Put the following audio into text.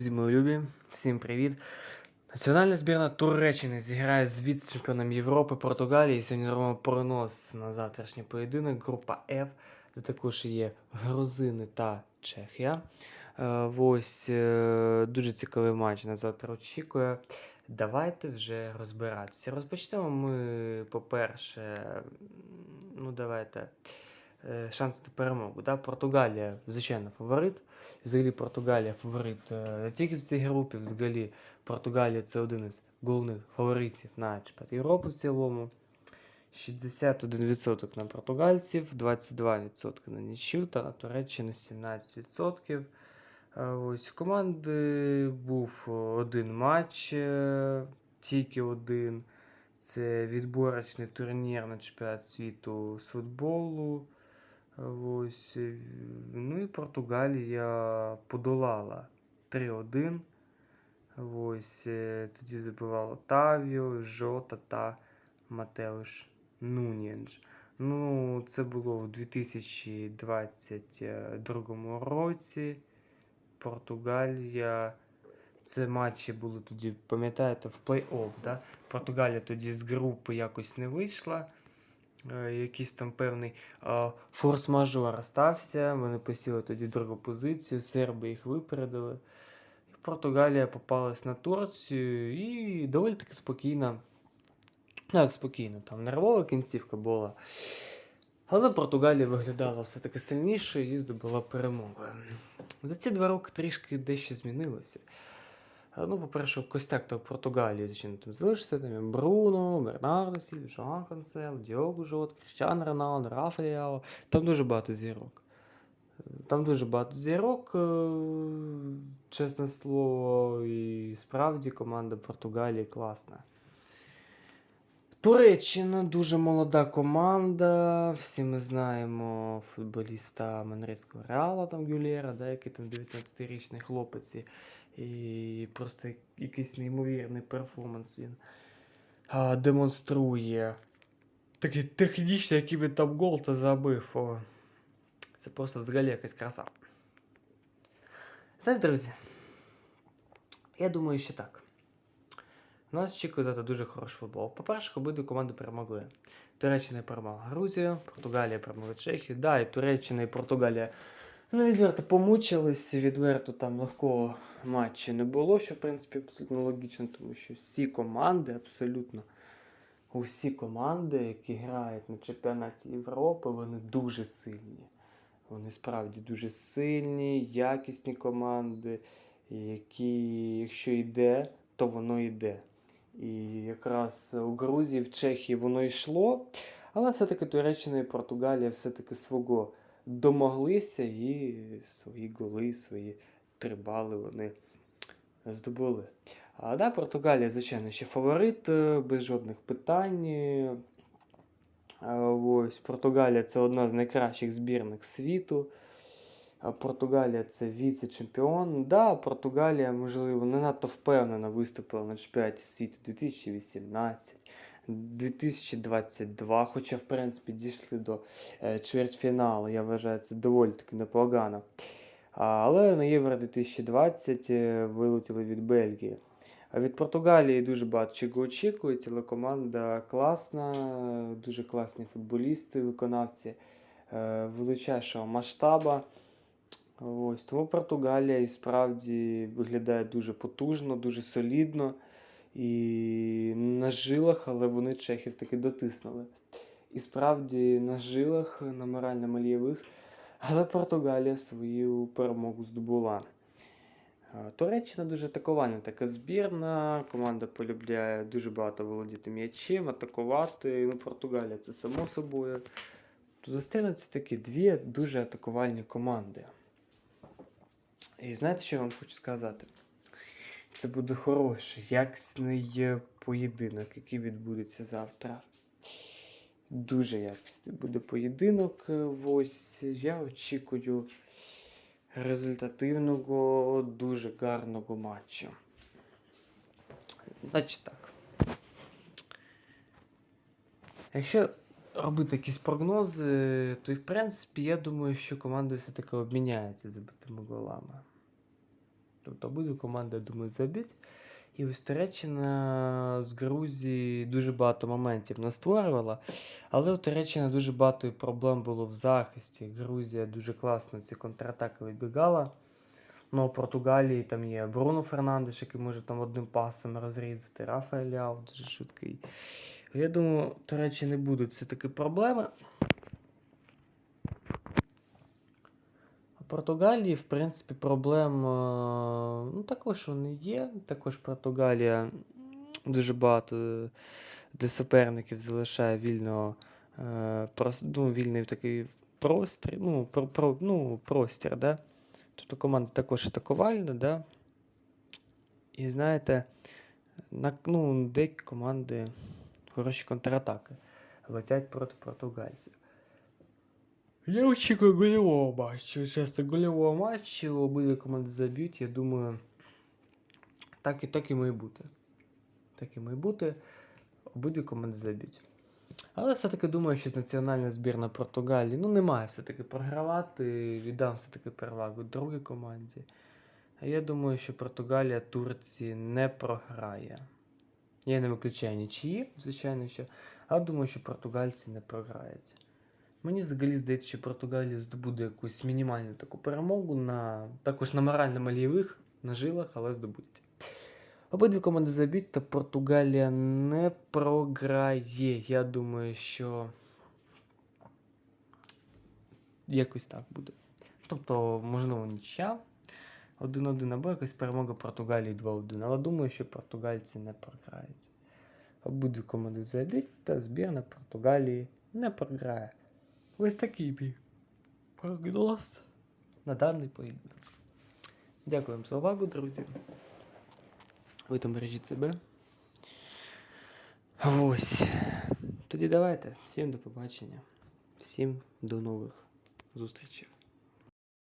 Друзі, мої любі, всім привіт. Національна збірна Туреччини зіграє з віце-чемпіоном Європи Португалії. Сьогодні зробимо прогноз на завтрашній поєдинок. Група F, де також є грузини та Чехія. Е, Ось е, дуже цікавий матч на завтра очікує. Давайте вже розбиратися. Розпочнемо ми, по-перше, ну давайте. Е, Шанс на перемогу. Да? Португалія, звичайно, фаворит. Взагалі Португалія фаворит е, не тільки в цій групі, взагалі Португалія це один із головних фаворитів на чемпіонат Європи в цілому. 61% на португальців, 22% на нічю та на Туреччину 17%. Е, Ось у команди був один матч, тільки один. Це відборочний турнір на чемпіонат світу з футболу. Ось, е, ну і Португалія подолала 3-1. Ось, е, тоді забивало Тавіо, Жота та Матеуш Нунєндж. Ну, це було в 2022 році. Португалія. Це матчі були тоді, пам'ятаєте, в плей-офф. Да? Португалія тоді з групи якось не вийшла. Е, Якийсь там певний е, форс-мажор стався. Вони посіли тоді другу позицію, серби їх випередили. Португалія попалась на Турцію і доволі таки спокійно. Ну, як спокійно, там нервова кінцівка була. Але Португалія виглядала все-таки сильніше і здобула перемогу. За ці два роки трішки дещо змінилося. Е, Ну, по-перше, костяк то Португалії, звичайно, там залишився там Бруно, Бернардо Сіль, Жоан Канцел, Діого Жот, Кріштіан Роналдо, Рафаеліао. Там дуже багато зірок. Там дуже багато зірок, е, чесне слово, і справді команда Португалії класна. Туреччина дуже молода команда. Всі ми знаємо футболіста Манрейського Реала, там Гюлєра, да, який там 19-річний хлопець. І, просто якийсь неймовірний перформанс він а, демонструє. Такий технічний, який він там гол та забив. О, це просто взагалі якась краса. Знаєте, друзі, я думаю, що так. Нас очікує завтра дуже хороший футбол. По-перше, обидві команди перемогли. Туреччина перемогла Грузію, Португалія перемогла Чехію. Да, і Туреччина і Португалія ну, відверто помучились, відверто там легкого матчу не було, що в принципі абсолютно логічно, тому що всі команди, абсолютно усі команди, які грають на чемпіонаті Європи, вони дуже сильні. Вони справді дуже сильні, якісні команди, які, якщо йде, то воно йде. І якраз у Грузії, в Чехії воно йшло, але все-таки Туреччина і Португалія все-таки свого домоглися і свої голи, свої три бали вони здобули. А да, Португалія, звичайно, ще фаворит, е, без жодних питань. Е, Ось Португалія це одна з найкращих збірних світу. Португалія це віце-чемпіон. Да, Португалія, можливо, не надто впевнено виступила на чемпіонаті світу 2018, 2022, хоча, в принципі, дійшли до е, чвертьфіналу. Я вважаю, це доволі таки непогано. Але на Євро 2020 е, вилетіли від Бельгії. А від Португалії дуже багато чого очікують, але команда класна, дуже класні футболісти, виконавці е, величайшого масштаба. Ось, тому Португалія і справді виглядає дуже потужно, дуже солідно. І на жилах, але вони чехів таки дотиснули. І справді на жилах, на морально-мальєвих, але Португалія свою перемогу здобула. Е, Туреччина дуже атакувальна така збірна. Команда полюбляє дуже багато володіти м'ячем, атакувати. Ну, Португалія це само собою. Тут зустрінуться такі дві дуже атакувальні команди. І знаєте, що я вам хочу сказати? Це буде хороший, якісний поєдинок, який відбудеться завтра. Дуже якісний буде поєдинок. е, Ось я очікую результативного, дуже гарного матчу. Значить так. Якщо робити якісь прогнози, то і в принципі я думаю, що команда все-таки обміняється забитими голами. Тобто обидві команди, я думаю, заб'ють. І ось Туреччина з Грузії дуже багато моментів настворювала. Але у Туреччини дуже багато проблем було в захисті. Грузія дуже класно ці контратаки вибігала. Ну, у Португалії там є Бруно Фернандеш, який може там одним пасом розрізати. Рафаель Ляо дуже швидкий. Я думаю, Туреччини будуть все-таки проблеми. Португалії, в принципі, проблем е, ну, також вони є. Також Португалія дуже багато для суперників залишає вільного е, ну, вільний такий простір, ну, про, про, ну, простір, да? Тобто команда також атакувальна, да? І знаєте, на, ну, деякі команди хороші контратаки летять проти португальців. Я очікую гольового матчу. Часто гольового матчу обидві команди заб'ють, я думаю. Так і, так і має бути. Так і має бути. Обидві команди заб'ють. Але все-таки думаю, що національна збірна Португалії ну, не має все-таки програвати. Віддам все-таки перевагу другій команді. А я думаю, що Португалія Турції не програє. Я не виключаю нічиї, звичайно, що. Але думаю, що португальці не програють. Мені взагалі здається, що Португалія здобуде якусь мінімальну таку перемогу на також на морально-малійових на жилах, але здобудуть. Обидві команди заб'ють, та Португалія не програє. Я думаю, що якось так буде. Тобто, можливо, нічия 1-1 або якась перемога Португалії 2-1. Але думаю, що португальці не програють. Обидві команди заб'ють, та збірна Португалії не програє. Ось такий мій прогноз на даний поєдинок. Дякую вам за увагу, друзі. Ви там бережіть себе. Ось. Тоді давайте. Всім до побачення. Всім до нових зустрічей.